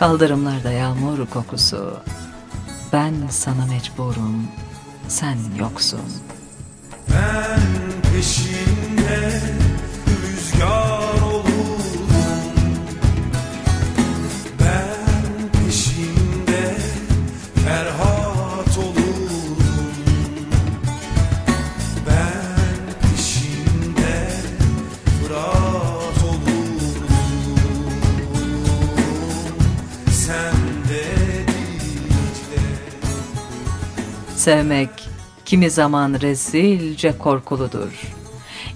Kaldırımlarda yağmur kokusu. Ben sana mecburum, sen yoksun. Ben peşinde Sevmek kimi zaman rezilce korkuludur.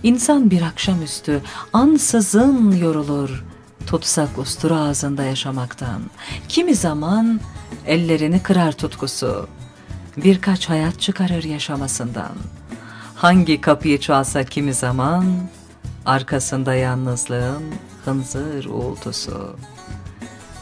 İnsan bir akşamüstü ansızın yorulur, tutsak ustura ağzında yaşamaktan. Kimi zaman ellerini kırar tutkusu, birkaç hayat çıkarır yaşamasından. Hangi kapıyı çalsa kimi zaman, arkasında yalnızlığın hınzır uğultusu.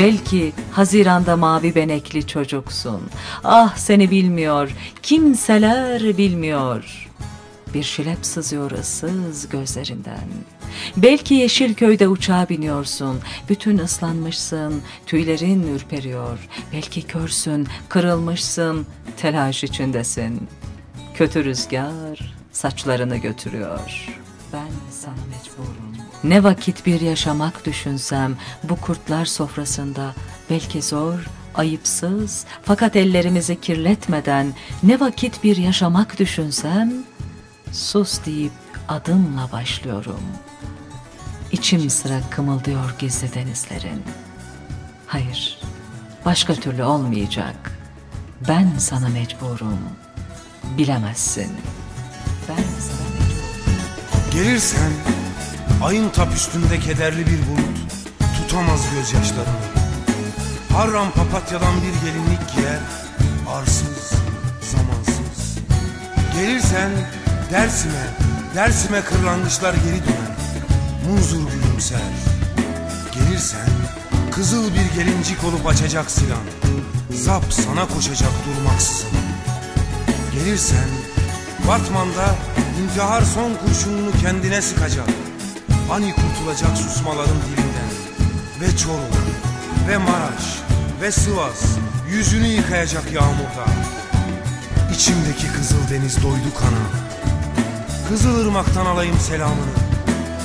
Belki Haziran'da mavi benekli çocuksun. Ah seni bilmiyor, kimseler bilmiyor. Bir şilep sızıyor ıssız gözlerinden. Belki Yeşilköy'de uçağa biniyorsun. Bütün ıslanmışsın, tüylerin ürperiyor. Belki körsün, kırılmışsın, telaş içindesin. Kötü rüzgar saçlarını götürüyor. Ben sana mecburum. Ne vakit bir yaşamak düşünsem bu kurtlar sofrasında belki zor, ayıpsız fakat ellerimizi kirletmeden ne vakit bir yaşamak düşünsem sus deyip adımla başlıyorum. İçim sıra kımıldıyor gizli denizlerin. Hayır, başka türlü olmayacak. Ben sana mecburum. Bilemezsin. Ben sana mecburum. Gelirsen ayın tap üstünde kederli bir bulut tutamaz gözyaşlarını. Harram papatyadan bir gelinlik giyer, arsız, zamansız. Gelirsen Dersim'e, Dersim'e kırlangıçlar geri döner, muzur gülümser. Gelirsen kızıl bir gelincik olup açacak silahını, zap sana koşacak durmaksızın. Gelirsen Batman'da intihar son kurşununu kendine sıkacak. Ani kurtulacak susmaların dilinden. Ve Çorum, ve Maraş, ve Sivas yüzünü yıkayacak yağmurda. İçimdeki kızıl deniz doydu kana. Kızıl ırmaktan alayım selamını.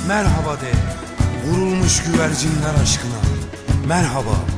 Merhaba de, vurulmuş güvercinler aşkına. Merhaba.